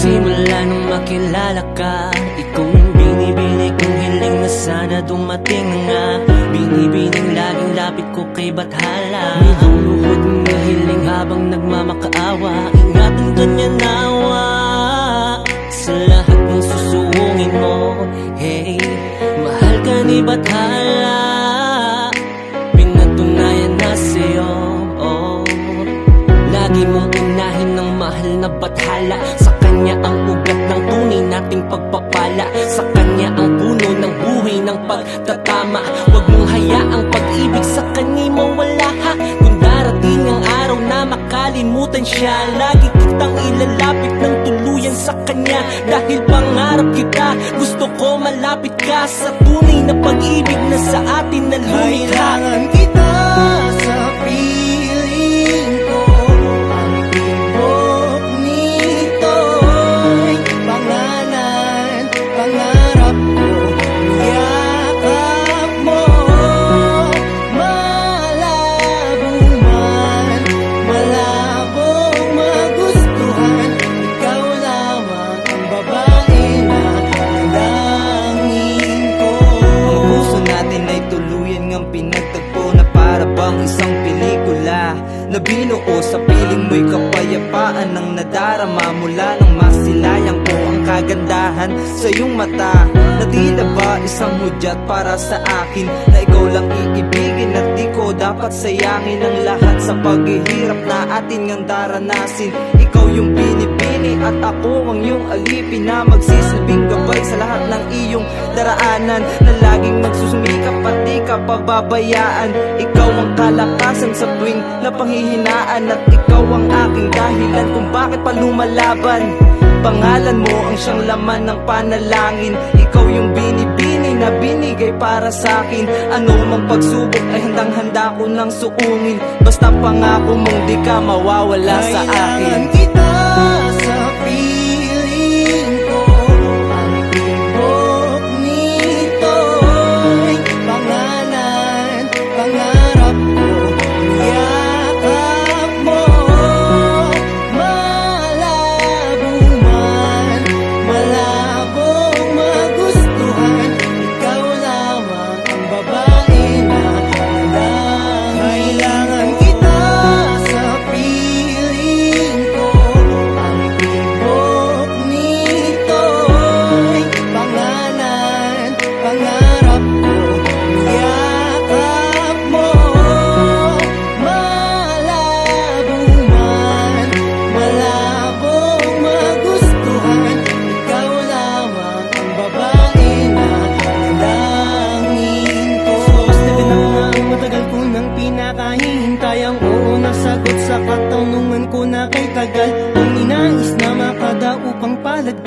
Simula nung makilala ka, ikaw sana dumating na nga Binibining laging lapit ko kay Bathala. Ang luhod ng hiling habang nagmamakaawa. Ingatan kanya nawa Sa lahat ng susuungin mo. Hey, mahal ka ni Bathala. Pinatunayan na sa'yo. Oh. Lagi mong unahin ng mahal na bathala. Sa kanya ang ugat ng tunay nating pagpapala makalimutan siya. Lagi kitang ilalapit ng tuluyan sa kanya. Dahil pangarap kita Gusto ko malapit ka Sa tunay na pag-ibig na sa atin na Na binuo sa piling mo'y kapayapaan Ang nadarama mula nang masilayang ko ang kagandahan sa iyong mata. Na tila ba isang hudyat para sa akin Na ikaw lang iibigin at di ko dapat sayangin Ang lahat sa paghihirap na atin ngang daranasin? Ikaw yung binibini at ako ang iyong alipin Na magsisilbing gabay sa lahat ng iyong daraanan Na laging magsusumikap at di ka pababayaan. Ikaw ang kalakasan sa tuwing napanghihinaan At ikaw ang aking dahilan kung bakit pa lumalaban. Pangalan mo ang siyang laman ng panalangin. Ikaw yung binibini na binigay para sa akin. Ano mang pagsubok ay handang-handa ko nang suungin. Basta pangako mong di ka mawawala sa akin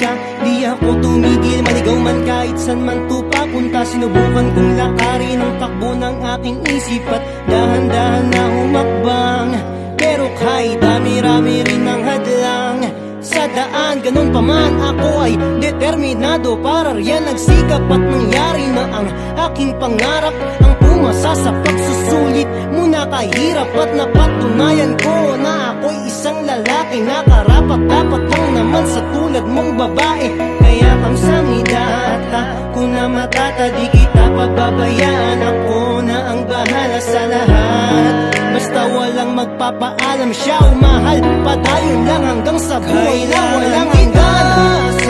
ka. Di ako tumigil, maligaw man kahit san man to papunta. Sinubukan kong lakarin ang takbo ng aking isip At dahan-dahan na humakbang. Pero kahit dami-rami rin ang hadlang sa daan, ganun pa man ako ay determinado para riyan nagsikap at nangyari na ang aking pangarap. Ang pumasa sa pagsusulit muna kahirap at napatunayan ko lalaki na karapat dapat lang naman sa tulad mong babae. Kaya kang samidata kung na matata di kita pababayaan Ako na ang bahala sa lahat. Basta walang magpapaalam siya Umahal padayon lang hanggang sa buhay na walang hanggan